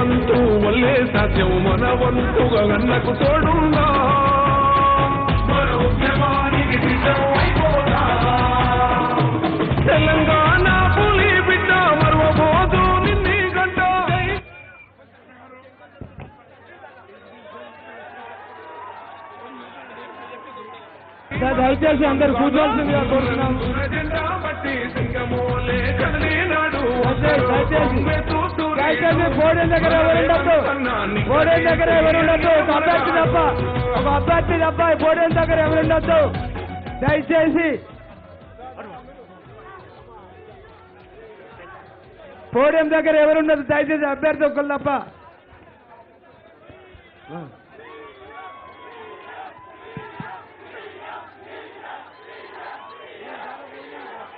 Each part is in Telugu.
వంతు వల్లే సాధ్యం మన వంతుగా గన్నకు తోడుందా మన ఉద్యమానికి తెలంగాణ పులి బిడ్డ మరవబోదు నిన్ని గంట. దయచేసి అందరు కూర్చోవలసిందిగా కోరుతున్నాం. దయచేసి. దయచేసి పోడియం దగ్గర ఎవరు ఉండొద్దు? పోడియం దగ్గర ఎవరు ఉండొద్దు? ఒక అభ్యర్థి తప్ప ఒక అభ్యర్థి తప్ప ఈ దగ్గర ఎవరు ఉండొద్దు? దయచేసి పోడియం దగ్గర ఎవరున్నది దయచేసి అభ్యర్థి ఒకళ్ళు తప్ప.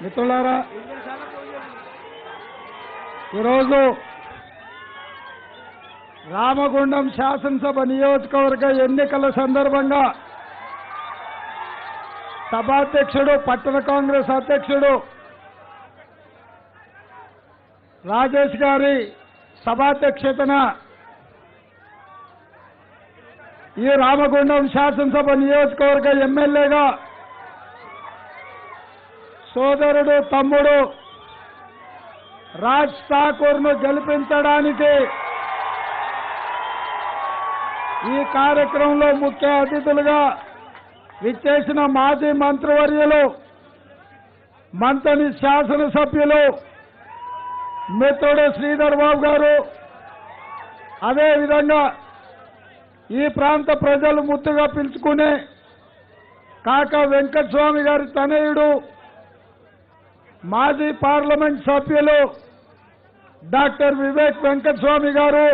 మిత్రులారా ఈరోజు రామగుండం శాసనసభ నియోజకవర్గ ఎన్నికల సందర్భంగా సభాధ్యక్షుడు పట్టణ కాంగ్రెస్ అధ్యక్షుడు రాజేష్ గారి సభాధ్యక్షతన ఈ రామగుండం శాసనసభ నియోజకవర్గ ఎమ్మెల్యేగా సోదరుడు తమ్ముడు రాజ్ ఠాకూర్ను గెలిపించడానికి ఈ కార్యక్రమంలో ముఖ్య అతిథులుగా విచ్చేసిన మాజీ మంత్రివర్యులు మంతని శాసనసభ్యులు మిత్రుడు శ్రీధర్ బాబు గారు. అదేవిధంగా ఈ ప్రాంత ప్రజలు ముద్దుగా పిలుచుకునే కాక వెంకటస్వామి గారి తనయుడు మాజీ పార్లమెంట్ సభ్యులు డాక్టర్ వివేక్ వెంకటస్వామి గారు.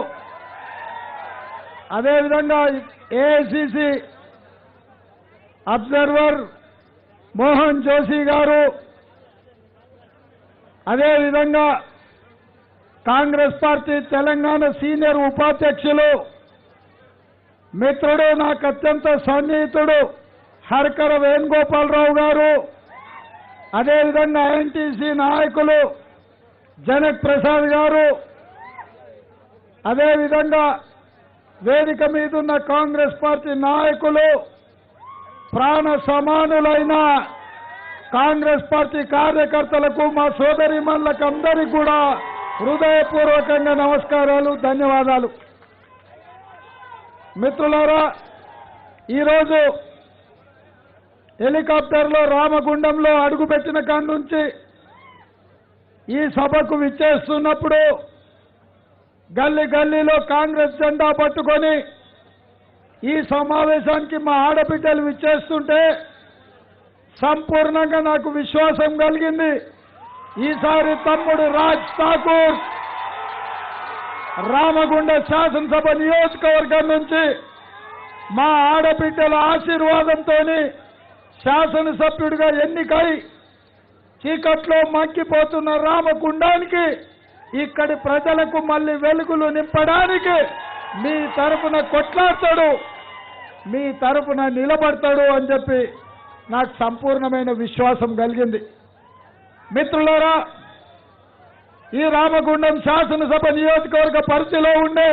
అదేవిధంగా ఏఐసిసి అబ్జర్వర్ మోహన్ జోషి గారు అదేవిధంగా కాంగ్రెస్ పార్టీ తెలంగాణ సీనియర్ ఉపాధ్యక్షులు మిత్రుడు నాకు అత్యంత సన్నిహితుడు హర్కర వేణుగోపాలరావు గారు అదేవిధంగా ఐఎన్టీసీ నాయకులు జనక్ ప్రసాద్ గారు అదేవిధంగా వేదిక మీద ఉన్న కాంగ్రెస్ పార్టీ నాయకులు ప్రాణ సమానులైన కాంగ్రెస్ పార్టీ కార్యకర్తలకు మా సోదరిమణులకు అందరికీ కూడా హృదయపూర్వకంగా నమస్కారాలు ధన్యవాదాలు. మిత్రులారా ఈరోజు హెలికాప్టర్లో రామగుండంలో అడుగుపెట్టిన కాడి నుంచి ఈ సభకు విచ్చేస్తున్నప్పుడు గల్లీ గల్లీలో కాంగ్రెస్ జెండా పట్టుకొని ఈ సమావేశానికి మా ఆడబిడ్డలు విచ్చేస్తుంటే సంపూర్ణంగా నాకు విశ్వాసం కలిగింది. ఈసారి తమ్ముడు రాజ్ ఠాకూర్ రామగుండ శాసనసభ నియోజకవర్గం నుంచి మా ఆడబిడ్డల ఆశీర్వాదంతో శాసనసభ్యుడిగా ఎన్నికై చీకట్లో మగ్గిపోతున్న రామగుండానికి ఇక్కడి ప్రజలకు మళ్ళీ వెలుగులు నింపడానికి మీ తరపున కొట్లాడతాడు మీ తరపున నిలబడతాడు అని చెప్పి నాకు సంపూర్ణమైన విశ్వాసం కలిగింది. మిత్రులారా ఈ రామగుండం శాసనసభ నియోజకవర్గ పరిధిలో ఉండే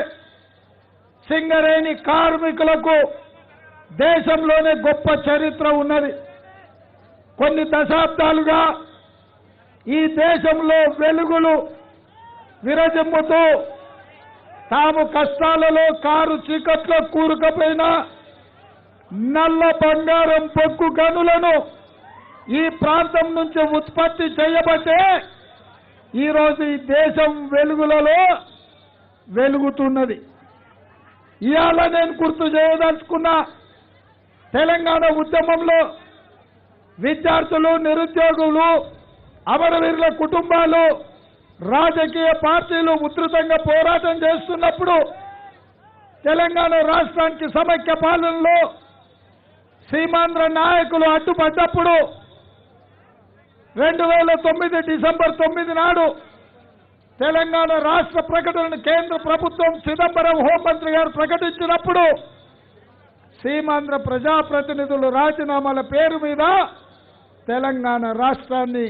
సింగరేణి కార్మికులకు దేశంలోనే గొప్ప చరిత్ర ఉన్నది. కొన్ని దశాబ్దాలుగా ఈ దేశంలో వెలుగులు విరజిమ్ముతూ తాము కష్టాలలో కారు చీకట్లో కూరుకపోయిన నల్ల బంగారం పొగ్గు గనులను ఈ ప్రాంతం నుంచి ఉత్పత్తి చేయబట్టే ఈరోజు ఈ దేశం వెలుగులలో వెలుగుతున్నది. ఇవాళ నేను గుర్తు చేయదలుచుకున్న తెలంగాణ ఉద్యమంలో విద్యార్థులు నిరుద్యోగులు అమరవీరుల కుటుంబాలు రాజకీయ పార్టీలు ఉధృతంగా పోరాటం చేస్తున్నప్పుడు తెలంగాణ రాష్ట్రానికి సమైక్య పాలనలో సీమాంధ్ర నాయకులు అడ్డుపడ్డప్పుడు రెండు వేల తొమ్మిది డిసెంబర్ తొమ్మిది నాడు తెలంగాణ రాష్ట్ర ప్రకటనను కేంద్ర ప్రభుత్వం చిదంబరం హోంమంత్రి గారు ప్రకటించినప్పుడు సీమాంధ్ర ప్రజాప్రతినిధులు రాజీనామాల పేరు మీద తెలంగాణ రాష్ట్రాన్ని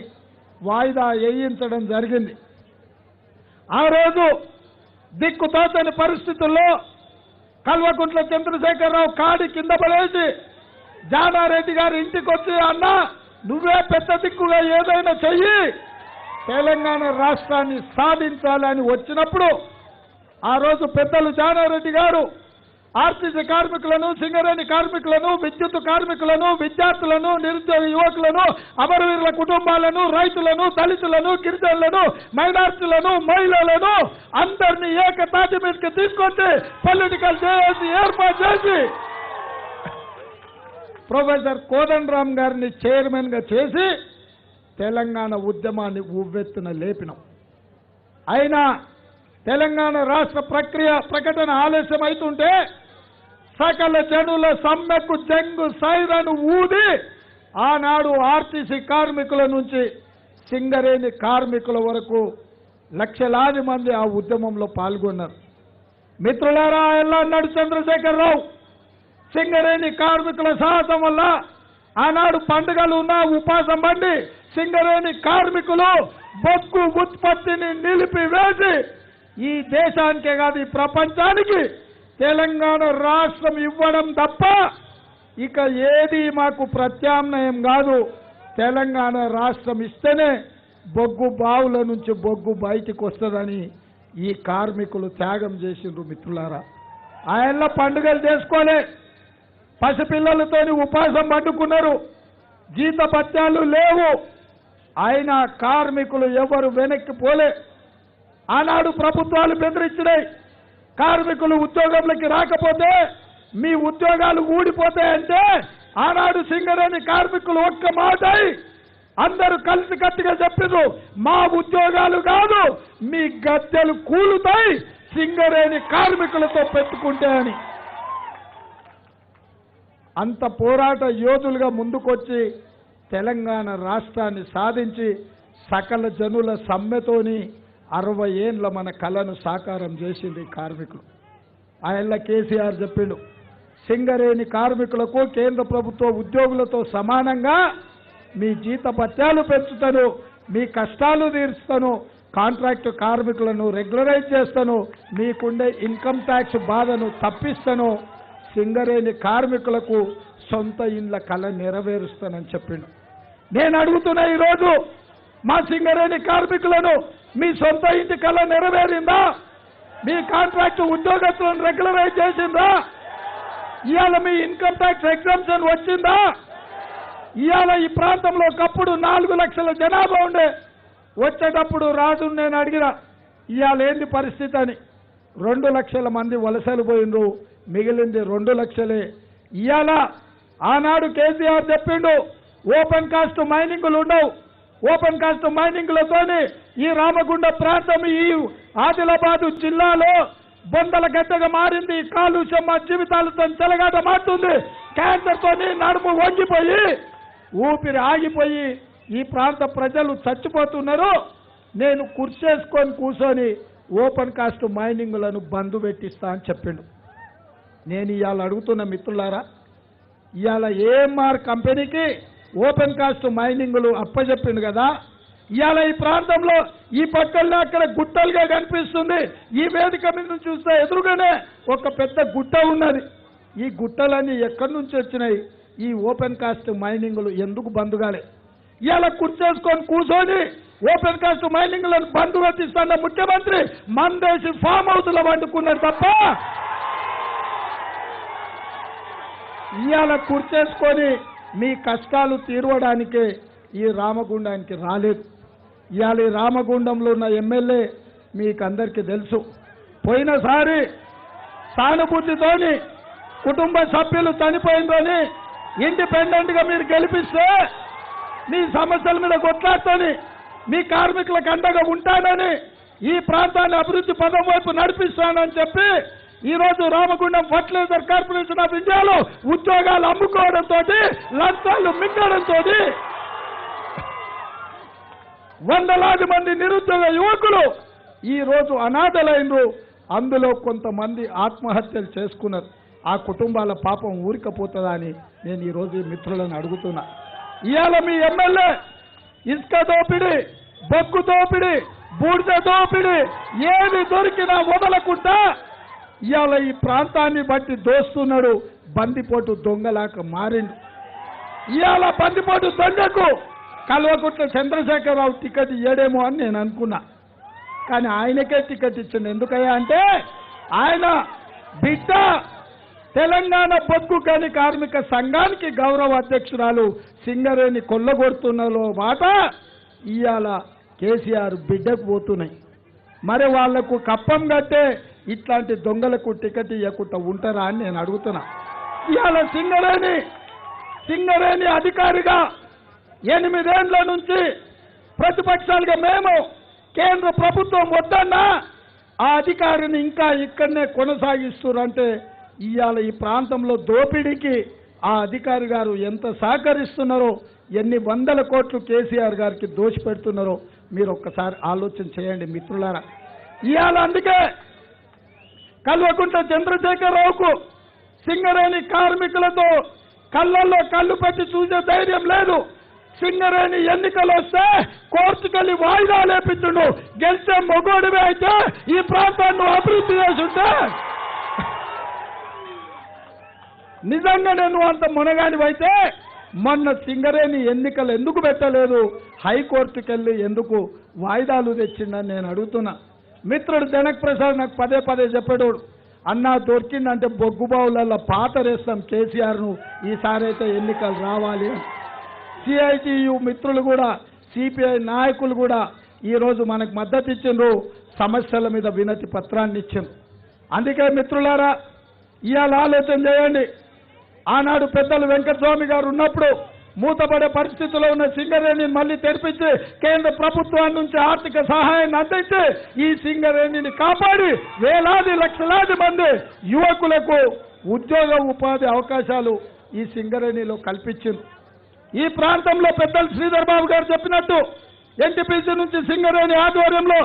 వాయిదా వేయించడం జరిగింది. ఆ రోజు దిక్కుతోచని పరిస్థితుల్లో కల్వకుంట్ల చంద్రశేఖరరావు కాడి కింద పడేసి జానారెడ్డి గారి ఇంటికి వచ్చి అన్న నువ్వే పెద్ద దిక్కుగా ఏదైనా చెయ్యి. తెలంగాణ రాష్ట్రాన్ని సాధించాలని వచ్చినప్పుడు ఆ రోజు పెద్దలు జానారెడ్డి గారు ఆర్టీసీ కార్మికులను సింగరేణి కార్మికులను విద్యుత్ కార్మికులను విద్యార్థులను నిరుద్యోగ యువకులను అమరవీరుల కుటుంబాలను రైతులను దళితులను గిరిజనులను మైనార్టీలను మహిళలను అందరినీ ఏకతాటి మీదకి తీసుకొచ్చి పొలిటికల్ చేసి ఏర్పాటు చేసి ప్రొఫెసర్ కోదండరామ్ గారిని చైర్మన్గా చేసి తెలంగాణ ఉద్యమాన్ని ఉవ్వెత్తున లేపినాం. అయినా తెలంగాణ రాష్ట్ర ప్రక్రియ ప్రకటన ఆలస్యం అవుతుంటే సకల జనుల సమ్మెకు చెంగు సైరను ఊది ఆనాడు ఆర్టీసీ కార్మికుల నుంచి సింగరేణి కార్మికుల వరకు లక్షలాది మంది ఆ ఉద్యమంలో పాల్గొన్నారు. మిత్రులారా ఎలా అన్నాడు చంద్రశేఖరరావు? సింగరేణి కార్మికుల సాహసం వల్ల ఆనాడు పండుగలు ఉన్న ఉపాసం బండి సింగరేణి కార్మికులు బొగ్గు ఉత్పత్తిని నిలిపివేసి ఈ దేశానికే కాదు ఈ ప్రపంచానికి తెలంగాణ రాష్ట్రం ఇవ్వడం తప్ప ఇక ఏది మాకు ప్రత్యామ్నాయం కాదు. తెలంగాణ రాష్ట్రం ఇస్తేనే బొగ్గు బావుల నుంచి బొగ్గు బయటికి వస్తుందని ఈ కార్మికులు త్యాగం చేసిండ్రు మిత్రులారా. ఆయనలో పండుగలు చేసుకోలే. పసిపిల్లలతో ఉపాసం పట్టుకున్నారు జీత పత్యాలు లేవు. ఆయన కార్మికులు ఎవరు వెనక్కి పోలే. ఆనాడు ప్రభుత్వాలు బెదిరించినాయి. కార్మికులు ఉద్యోగంలోకి రాకపోతే మీ ఉద్యోగాలు ఊడిపోతాయంటే ఆనాడు సింగరేణి కార్మికులు ఒక్క మాటై అందరూ కలిసి కట్టిగా చెప్పారు మా ఉద్యోగాలు కాదు మీ గద్దెలు కూలుతాయి సింగరేణి కార్మికులతో పెట్టుకుంటే అని. అంత పోరాట యోధులుగా ముందుకొచ్చి తెలంగాణ రాష్ట్రాన్ని సాధించి సకల జనుల సమ్మెతోని అరవై ఏండ్ల మన కళను సాకారం చేసింది కార్మికులు. ఆయన కేసీఆర్ చెప్పిండు సింగరేణి కార్మికులకు కేంద్ర ప్రభుత్వ ఉద్యోగులతో సమానంగా మీ జీత పత్యాలు పెంచుతాను మీ కష్టాలు తీరుస్తాను కాంట్రాక్ట్ కార్మికులను రెగ్యులరైజ్ చేస్తాను మీకుండే ఇన్కమ్ ట్యాక్స్ బాధను తప్పిస్తాను సింగరేణి కార్మికులకు సొంత ఇండ్ల కళ నెరవేరుస్తానని చెప్పిండు. నేను అడుగుతున్నా ఈరోజు మా సింగరేణి కార్మికులను మీ సొంత ఇంటి కళ నెరవేరిందా? మీ కాంట్రాక్ట్ ఉద్యోగస్తులను రెగ్యులరైజ్ చేసిందా? ఇవాళ మీ ఇన్కమ్ ట్యాక్స్ ఎగ్జామ్షన్ వచ్చిందా? ఇవాళ ఈ ప్రాంతంలో ఒకప్పుడు నాలుగు లక్షల జనాభా ఉండే వచ్చేటప్పుడు రాజు నేను అడిగిన ఇవాళ ఏంది పరిస్థితి అని. రెండు లక్షల మంది వలసలు పోయిండ్రు మిగిలింది రెండు లక్షలే. ఇవాళ ఆనాడు కేసీఆర్ చెప్పిండు ఓపెన్ కాస్ట్ మైనింగ్లు ఉండవు ఓపెన్ కాస్ట్ మైనింగ్లతోని ఈ రామగుండ ప్రాంతం ఈ ఆదిలాబాదు జిల్లాలో బొందల గడ్డగా మారింది. కాలుష్యం మా జీవితాలతో చెలగాట మారుతుంది. క్యాన్సర్ తోని నడుము వంగిపోయి ఊపిరి ఆగిపోయి ఈ ప్రాంత ప్రజలు చచ్చిపోతున్నారు. నేను కుర్చేసుకొని కూర్చొని ఓపెన్ కాస్ట్ మైనింగ్లను బంధు పెట్టిస్తా అని చెప్పిండు. నేను ఇవాళ అడుగుతున్న మిత్రులారా ఇవాళ ఏఎంఆర్ కంపెనీకి ఓపెన్ కాస్ట్ మైనింగ్లు అప్పచెప్పిండు కదా. ఇవాళ ఈ ప్రాంతంలో ఈ పక్కల్లో అక్కడ గుట్టలుగా కనిపిస్తుంది. ఈ వేదిక మీద నుంచి చూస్తే ఎదురుగానే ఒక పెద్ద గుట్ట ఉన్నది. ఈ గుట్టలన్నీ ఎక్కడి నుంచి వచ్చినాయి? ఈ ఓపెన్ కాస్ట్ మైనింగ్లు ఎందుకు బందుగాలే? ఇవాళ కుర్చేసుకొని కూర్చొని ఓపెన్ కాస్ట్ మైనింగ్లను బంధు పెట్టిస్తున్న ముఖ్యమంత్రి మందేసి ఫామ్ హౌస్లో వండుకున్నారు తప్ప ఇవాళ కుర్చేసుకొని మీ కష్టాలు తీరవడానికే ఈ రామగుండానికి రాలేదు. ఇవాళ రామగుండంలో ఉన్న ఎమ్మెల్యే మీకు అందరికీ తెలుసు. పోయినసారి సానుభూతితోని కుటుంబ సభ్యులు చనిపోయిందని ఇండిపెండెంట్గా మీరు గెలిపిస్తే మీ సమస్యల మీద కొట్లాడుతోని మీ కార్మికులకు అండగా ఉంటానని ఈ ప్రాంతాన్ని అభివృద్ధి పదం వైపు నడిపిస్తానని చెప్పి ఈ రోజు రామగుండం ఫర్టిలైజర్ కార్పొరేషన్ ఆఫ్ ఇండియాలో ఉద్యోగాలు అమ్ముకోవడంతో లంచాలు మింగడంతో వందలాది మంది నిరుద్యోగ యువకులు ఈ రోజు అనాథలైనరు. అందులో కొంతమంది ఆత్మహత్యలు చేసుకున్నారు. ఆ కుటుంబాల పాపం ఊరికపోతుందా అని నేను ఈరోజు మిత్రులను అడుగుతున్నా. ఇవాళ మీ ఎమ్మెల్యే ఇసుక దోపిడి బొగ్గు దోపిడి బూడిద దోపిడి ఏది దొరికినా వదలకుండా ఇవాళ ఈ ప్రాంతాన్ని బట్టి దోస్తున్నాడు. బందిపోటు దొంగలాక మారిండు. ఇవాళ బందిపోటు దొంగకు కల్వకుట్ల చంద్రశేఖరరావు టికెట్ ఇయ్యడేమో అని నేను అనుకున్నా. కానీ ఆయనకే టికెట్ ఇచ్చింది ఎందుకయ్యా అంటే ఆయన బిడ్డ తెలంగాణ బొగ్గు కాని కార్మిక సంఘానికి గౌరవ అధ్యక్షురాలు సింగరేణి కొల్లగొడుతున్నలో మాట ఇవాళ కేసీఆర్ బిడ్డకు పోతున్నాయి. మరి వాళ్ళకు కప్పం కట్టే ఇట్లాంటి దొంగలకు టికెట్ ఇవ్వకుండా ఉంటారా అని నేను అడుగుతున్నా. ఇవాళ సింగరేణి సింగరేణి అధికారిగా ఎనిమిదేండ్ల నుంచి ప్రతిపక్షాలుగా మేము కేంద్ర ప్రభుత్వం వద్దన్నా ఆ అధికారిని ఇంకా ఇక్కడనే కొనసాగిస్తున్నారంటే ఇవాళ ఈ ప్రాంతంలో దోపిడీకి ఆ అధికారి గారు ఎంత సహకరిస్తున్నారో ఎన్ని వందల కోట్లు కేసీఆర్ గారికి దోషిపెడుతున్నారో మీరు ఒక్కసారి ఆలోచన చేయండి మిత్రులారా. ఇవాళ అందుకే కల్వకుంట చంద్రశేఖరరావుకు సింగరేణి కార్మికులతో కళ్ళల్లో కళ్ళు పెట్టి చూసే ధైర్యం లేదు. సింగరేణి ఎన్నికలు వస్తే కోర్టుకెళ్ళి వాయిదా లేపించుండు. గెలిచే మొగోడివే అయితే ఈ ప్రాంతాన్ని అభివృద్ధి చేసుంటే. నిజంగా నేను అంత మునగానివైతే మొన్న సింగరేణి ఎన్నికలు ఎందుకు పెట్టలేదు? హైకోర్టుకెళ్ళి ఎందుకు వాయిదాలు తెచ్చిండని నేను అడుగుతున్నా. మిత్రుడు జనక్ ప్రసాద్ నాకు పదే పదే చెప్పాడు అన్నా దొరికిందంటే బొగ్గుబావులలో పాతరేస్తాం కేసీఆర్ను ఈసారి అయితే ఎన్నికలు రావాలి సిఐటియు మిత్రులు కూడా సిపిఐ నాయకులు కూడా ఈరోజు మనకు మద్దతు ఇచ్చిండ్రు సమస్యల మీద వినతి పత్రాన్ని ఇచ్చిండ్రు. అందుకే మిత్రులారా ఇవాళ ఆలోచన చేయండి. ఆనాడు పెద్దలు వెంకటస్వామి గారు ఉన్నప్పుడు మూతపడే పరిస్థితిలో ఉన్న సింగరేణిని మళ్ళీ తెరిపించి కేంద్ర ప్రభుత్వం నుంచి ఆర్థిక సహాయాన్ని అందించి ఈ సింగరేణిని కాపాడి వేలాది లక్షలాది మంది యువకులకు ఉద్యోగ ఉపాధి అవకాశాలు ఈ సింగరేణిలో కల్పించింది. ఈ ప్రాంతంలో పెద్దలు శ్రీధర్ బాబు గారు చెప్పినట్టు ఎన్టీపీసీ నుంచి సింగరేణి ఆధ్వర్యంలో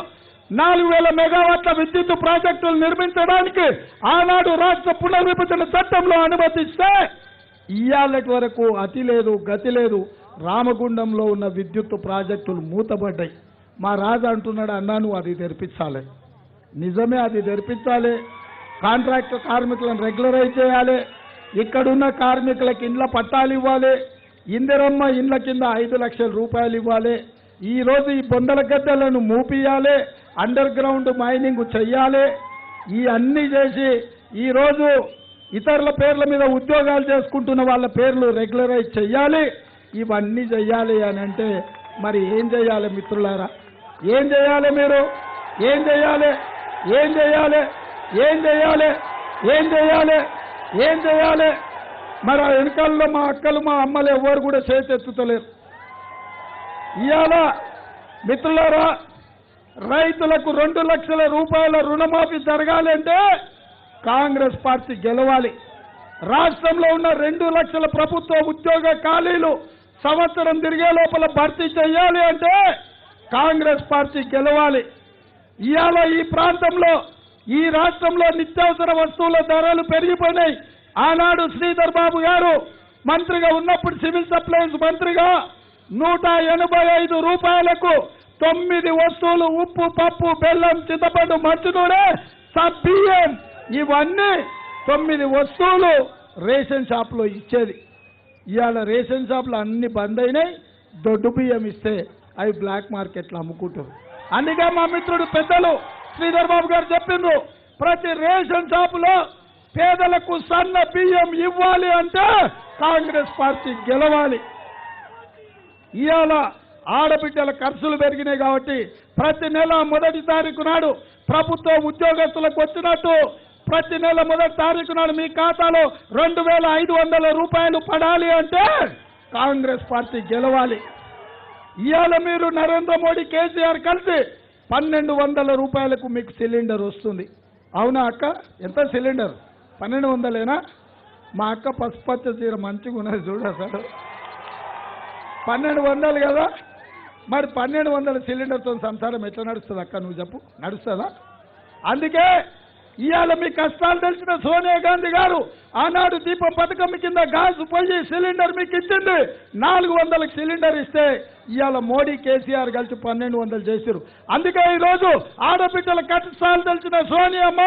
నాలుగు వేల మెగావాట్ల విద్యుత్ ప్రాజెక్టులు నిర్మించడానికి ఆనాడు రాష్ట్ర పునర్విభజన చట్టంలో అనుమతిస్తే ఇవాళటి వరకు అతి లేదు గతి లేదు. రామగుండంలో ఉన్న విద్యుత్ ప్రాజెక్టులు మూతబడ్డాయి మా రాజు అంటున్నాడు అన్నాను అది తెరిపించాలి. నిజమే అది తెరిపించాలి. కాంట్రాక్ట్ కార్మికులను రెగ్యులరైజ్ చేయాలి. ఇక్కడున్న కార్మికులకు ఇండ్ల పట్టాలు ఇవ్వాలి. ఇందిరమ్మ ఇండ్ల కింద ఐదు లక్షల రూపాయలు ఇవ్వాలి. ఈరోజు ఈ బొందల గద్దెలను మూపియాలి అండర్ గ్రౌండ్ మైనింగ్ చెయ్యాలి. ఈ అన్ని చేసి ఈరోజు ఇతరుల పేర్ల మీద ఉద్యోగాలు చేసుకుంటున్న వాళ్ళ పేర్లు రెగ్యులరైజ్ చెయ్యాలి. ఇవన్నీ చెయ్యాలి అని అంటే మరి ఏం చేయాలి మిత్రులారా? ఏం చేయాలి మీరు? ఏం చేయాలి ఏం చేయాలి ఏం చేయాలి ఏం చేయాలి ఏం చేయాలి మరి ఆ వెనకాలలో మా అక్కలు మా అమ్మలు ఎవరు కూడా చేతెత్తుతలేరు. ఇవాళ మిత్రులారా రైతులకు రెండు లక్షల రూపాయల రుణమాఫీ జరగాలంటే కాంగ్రెస్ పార్టీ గెలవాలి. రాష్ట్రంలో ఉన్న రెండు లక్షల ప్రభుత్వ ఉద్యోగ ఖాళీలు సంవత్సరం తిరిగే లోపల భర్తీ చేయాలి అంటే కాంగ్రెస్ పార్టీ గెలవాలి. ఇవాళ ఈ ప్రాంతంలో ఈ రాష్ట్రంలో నిత్యావసర వస్తువుల ధరలు పెరిగిపోయినాయి. ఆనాడు శ్రీధర్ బాబు గారు మంత్రిగా ఉన్నప్పుడు సివిల్ సప్లైస్ మంత్రిగా నూట ఎనభై ఐదు రూపాయలకు తొమ్మిది వస్తువులు ఉప్పు పప్పు బెల్లం చింతపండు మంచుతోనే సబ్ సబ్బియ్యం ఇవన్నీ తొమ్మిది వస్తువులు రేషన్ షాప్లో ఇచ్చేది. ఇవాళ రేషన్ షాప్లు అన్ని బంద్ అయినాయి. దొడ్డు బియ్యం ఇస్తే అవి బ్లాక్ మార్కెట్లో అమ్ముకుంటారు. అందుకే మా మిత్రుడు పెద్దలు శ్రీధర్ బాబు గారు చెప్పిండ్రు ప్రతి రేషన్ షాపులో పేదలకు సన్న బియ్యం ఇవ్వాలి అంటే కాంగ్రెస్ పార్టీ గెలవాలి. ఇవాళ ఆడబిడ్డల ఖర్చులు పెరిగినాయి కాబట్టి ప్రతి నెల మొదటి తారీఖు నాడు ప్రభుత్వ ఉద్యోగస్తులకు వచ్చినట్టు ప్రతి నెల మొదటి తారీఖు నాడు మీ ఖాతాలో రెండు వేల ఐదు వందల రూపాయలు పడాలి అంటే కాంగ్రెస్ పార్టీ గెలవాలి. ఇవాళ మీరు నరేంద్ర మోడీ కేసీఆర్ కలిసి పన్నెండు వందల రూపాయలకు మీకు సిలిండర్ వస్తుంది. అవునా అక్క? ఎంత సిలిండర్? పన్నెండు వందలేనా? మా అక్క పసుపచ్చ చీర మంచిగా ఉన్నది చూడ పన్నెండు వందలు కదా? మరి పన్నెండు వందల సిలిండర్తో సంసారం ఎట్లా నడుస్తుంది అక్క? నువ్వు చెప్పు. నడుస్తుందా? అందుకే ఇవాళ మీ కష్టాలు తెలిసిన సోనియా గాంధీ గారు ఆనాడు దీపం పథకం కింద గ్యాస్ పోయి సిలిండర్ మీకు ఇచ్చింది. నాలుగు వందలకు సిలిండర్ ఇస్తే ఇవాళ మోడీ కేసీఆర్ కలిసి పన్నెండు వందలు చేశారు అందుకే ఈరోజు ఆడబిడ్డల కష్టాలు తెలిసిన సోనియమ్మ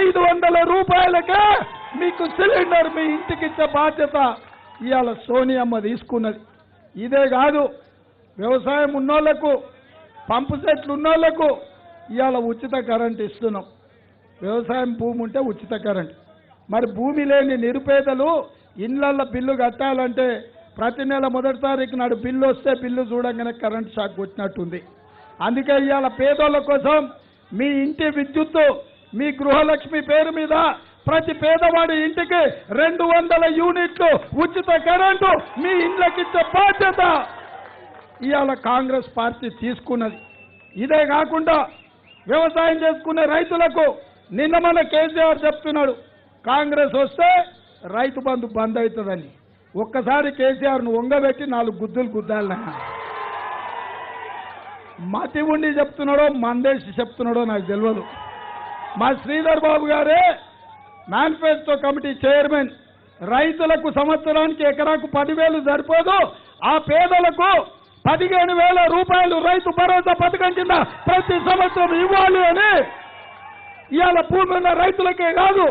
ఐదు వందల రూపాయలకే మీకు సిలిండర్ మీ ఇంటికి ఇచ్చే బాధ్యత ఇవాళ సోనియమ్మ తీసుకున్నది. ఇదే కాదు వ్యవసాయం ఉన్నోళ్ళకు పంపు సెట్లు ఉన్నోళ్ళకు ఇవాళ ఉచిత కరెంట్ ఇస్తున్నాం. వ్యవసాయం భూమి ఉంటే ఉచిత కరెంట్ మరి భూమి లేని నిరుపేదలు ఇళ్ళల్లో బిల్లు కట్టాలంటే ప్రతి నెల మొదటి తారీఖు నాడు బిల్లు వస్తే బిల్లు చూడంగానే కరెంట్ షాక్ వచ్చినట్టుంది అందుకే ఇవాళ పేదోళ్ళ కోసం మీ ఇంటి విద్యుత్తు మీ గృహలక్ష్మి పేరు మీద ప్రతి పేదవాడి ఇంటికి రెండు వందల యూనిట్లు ఉచిత కరెంటు మీ ఇంట్లోకిచ్చే బాధ్యత. ఇవాళ కాంగ్రెస్ పార్టీ తీసుకున్నది. ఇదే కాకుండా వ్యవసాయం చేసుకునే రైతులకు నిన్న మన కేసీఆర్ చెప్తున్నాడు కాంగ్రెస్ వస్తే రైతు బంధు బంద్ అవుతుందని. ఒక్కసారి కేసీఆర్ను వంగబెట్టి నాలుగు గుద్దులు గుద్దాలన్నా మతి ఉండి చెప్తున్నాడో మందేసి చెప్తున్నాడో నాకు తెలియదు మా శ్రీధర్ బాబు గారే మేనిఫెస్టో కమిటీ చైర్మన్ రైతులకు సంవత్సరానికి ఎకరాకు పదివేలు సరిపోదు ఆ పేదలకు పదిహేను వేల రూపాయలు రైతు భరోసా పథకం కింద ప్రతి సంవత్సరం ఇవ్వాలి అని ఇవాళ భూమి ఉన్న రైతులకే కాదు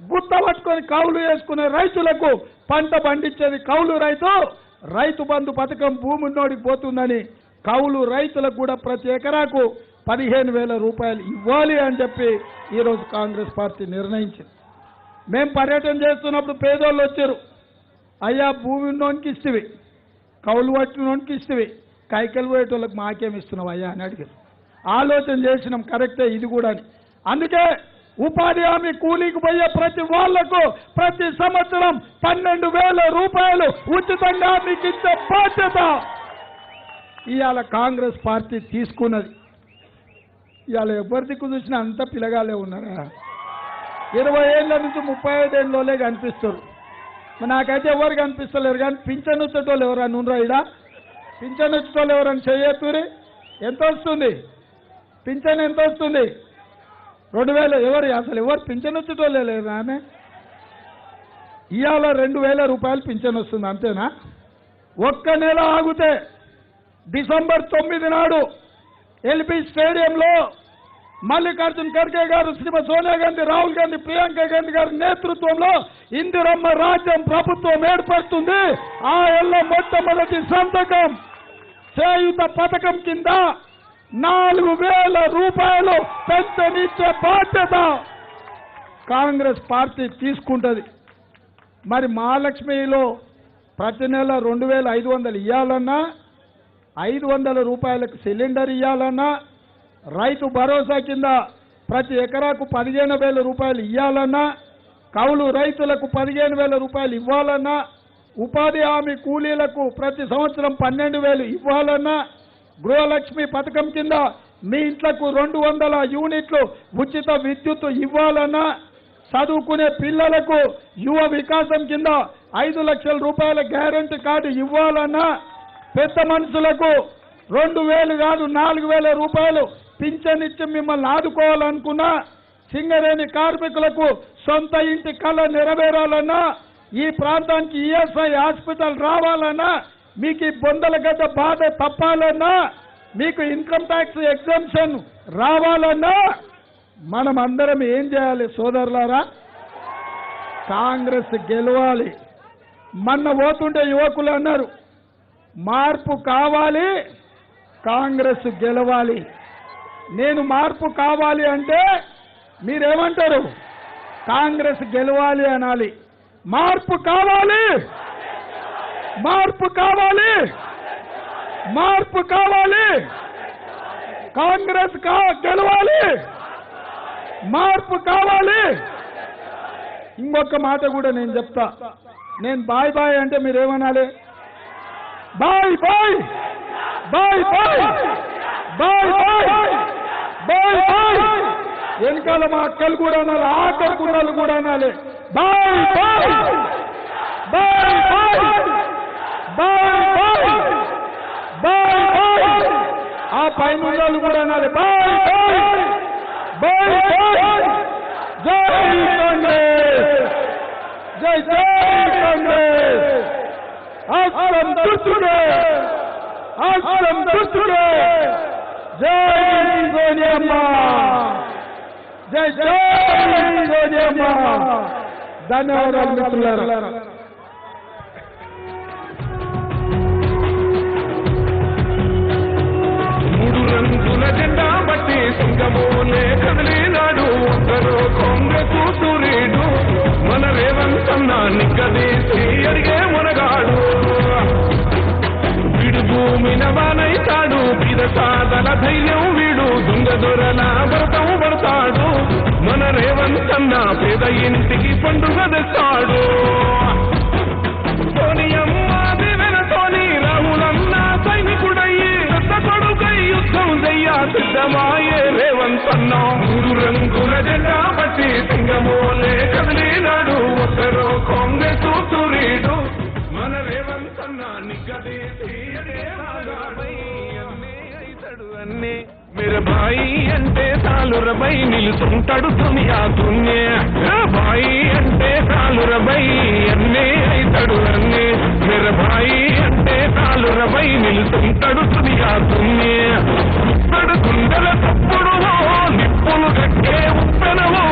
గుత్త పట్టుకొని కౌలు వేసుకునే రైతులకు పంట పండించేది కౌలు రైతు. రైతు బంధు పథకం భూమి ఉన్నోడికి పోతుందని కౌలు రైతులకు కూడా ప్రతి ఎకరాకు పదిహేను వేల రూపాయలు ఇవ్వాలి అని చెప్పి ఈరోజు కాంగ్రెస్ పార్టీ నిర్ణయించింది. మేము పర్యటన చేస్తున్నప్పుడు పేదోళ్ళు వచ్చారు. అయ్యా భూమి ఉన్నోనికి ఇస్తేవి కౌలు పట్టినోనికి ఇస్తేవి కైకలు పోయేటోళ్ళకి మాకేమి ఇస్తున్నావు అయ్యా అని అడిగారు. ఆలోచన చేసినాం కరెక్టే ఇది కూడా అని. అందుకే ఉపాధి హామీ కూలీకి పోయే ప్రతి వాళ్ళకు ప్రతి సంవత్సరం పన్నెండు వేల రూపాయలు ఉచితంగా మీకు ఇచ్చే బాధ్యత. ఇవాళ కాంగ్రెస్ పార్టీ తీసుకున్నది. ఇవాళ ఎవరి దిక్కు చూసినా అంత పిల్లగాలే ఉన్నారా? ఇరవై ఏళ్ళ నుంచి ముప్పై ఐదేళ్ళలోనే కనిపిస్తారు. నాకైతే ఎవరు కనిపిస్తలేరు కానీ పింఛన్ వచ్చేటోళ్ళు ఎవరన్నా ఉన్నారా ఇడా పింఛన్ వచ్చేటోళ్ళు ఎవరన్నా చేయత్తురి ఎంత వస్తుంది? పింఛన్ ఎంత వస్తుంది? రెండు వేలు ఎవరు అసలు ఎవరు పింఛన్ వచ్చేటోళ్ళే లేదా ఆమె? ఇవాళ రెండు వేల రూపాయలు పింఛన్ వస్తుంది అంతేనా? ఒక్క నెల ఆగితే డిసెంబర్ తొమ్మిది నాడు ఎల్బీ స్టేడియంలో మల్లికార్జున్ ఖర్గే గారు శ్రీమతి సోనియా గాంధీ రాహుల్ గాంధీ ప్రియాంక గాంధీ గారి నేతృత్వంలో ఇందిరమ్మ రాజ్యం ప్రభుత్వం ఏర్పడుతుంది. ఆ ఎల్ల మొట్టమొదటి సంతకం చేయుత పథకం కింద నాలుగు వేల రూపాయలు పెద్దనిచ్చే బాధ్యత కాంగ్రెస్ పార్టీ తీసుకుంటుంది. మరి మహాలక్ష్మిలో ప్రతి నెల రెండు వేల ఐదు వందలు ఇవ్వాలన్నా ఐదు వందల రూపాయలకు సిలిండర్ ఇవ్వాలన్నా రైతు భరోసా కింద ప్రతి ఎకరాకు పదిహేను వేల రూపాయలు ఇవ్వాలన్నా కౌలు రైతులకు పదిహేను వేల రూపాయలు ఇవ్వాలన్నా ఉపాధి హామీ కూలీలకు ప్రతి సంవత్సరం పన్నెండు వేలు ఇవ్వాలన్నా గృహలక్ష్మి పథకం కింద మీ ఇంట్లకు రెండు వందల యూనిట్లు ఉచిత విద్యుత్ ఇవ్వాలన్నా చదువుకునే పిల్లలకు యువ వికాసం కింద ఐదు లక్షల రూపాయల గ్యారంటీ కార్డు ఇవ్వాలన్నా పెద్ద మనుషులకు రెండు వేలు కాదు నాలుగు వేల రూపాయలు పింఛన్ ఇచ్చి మిమ్మల్ని ఆదుకోవాలనుకున్నా సింగరేణి కార్మికులకు సొంత ఇంటి కళ నెరవేరాలన్నా ఈ ప్రాంతానికి ఈఎస్ఐ హాస్పిటల్ రావాలన్నా మీకు ఈ బొందల గడ్డ బాధ తప్పాలన్నా మీకు ఇన్కమ్ ట్యాక్స్ ఎగ్జామ్షన్ రావాలన్నా మనం అందరం ఏం చేయాలి సోదరులారా? కాంగ్రెస్ గెలవాలి. మొన్న పోతుంటే యువకులు అన్నారు మార్పు కావాలి కాంగ్రెస్ గెలవాలి. నేను మార్పు కావాలి అంటే మీరేమంటారు? కాంగ్రెస్ గెలవాలి అనాలి. మార్పు కావాలి మార్పు కావాలి. మార్పు కావాలి. కాంగ్రెస్ కా గెలవాలి. మార్పు కావాలి. ఇంకొక మాట కూడా నేను చెప్తా. నేను బాయ్ బాయ్ అంటే మీరేమనాలి bye bye. Bye bye. Bye bye. Bye bye. వెనకాల మా అక్కలు కూడా అనాలి ఆఖరి కూడా అనాలి. Bye bye. Bye bye. Bye bye bye bye ఆ పైన ఉన్న వాళ్ళు కూడా అనాలి బాయ్ బాయ్ బాయ్ బాయ్ జై జై జై కాంగ్రెస్ ఆశ్రం దుర్తుడే ఆశ్రం దుర్తుడే జై సోనియమ్మ జై జై సోనియమ్మ ధన్యవాదాలు మిత్రులారా రంగుల జెండా బట్టి సింగమోలే కదిలినాడు. ఒక్కరు కాంగ్రెస్ సూర్యుడు మన రేవంత్ నిగ్గదీసి అడిగే మునగాడు. వీడు భూమిన వానైతాడు పిద ధైర్యం వీడు. దుంగ దొరల వ్రతం పడతాడు. మన రేవంత్ పేద ఇంటికి పండుగ తెస్తాడు. సిద్ధమాయే రేవంత్ అన్న. మూడు రంగుల జెండా బట్టి సింగమోలే కదిలినాడు ఒకరు కాంగ్రెస్ సూర్యుడు మన రేవంత్ అన్న నిగ్గదీసి అదే అయితడు అన్నీ. మీరు బాయి అంటే తాలురబై నిలుచుంటాడు దునియా దున్యే బాయి అంటే తాలురబై అన్నే అయితాడు అన్నే. మీరు బాయి అంటే తాలురబై నిలుచుంటాడు దునియా దున్యే ఉప్పడు గుండెల తప్పుడు నిప్పులు కట్టే ఉప్పెనవో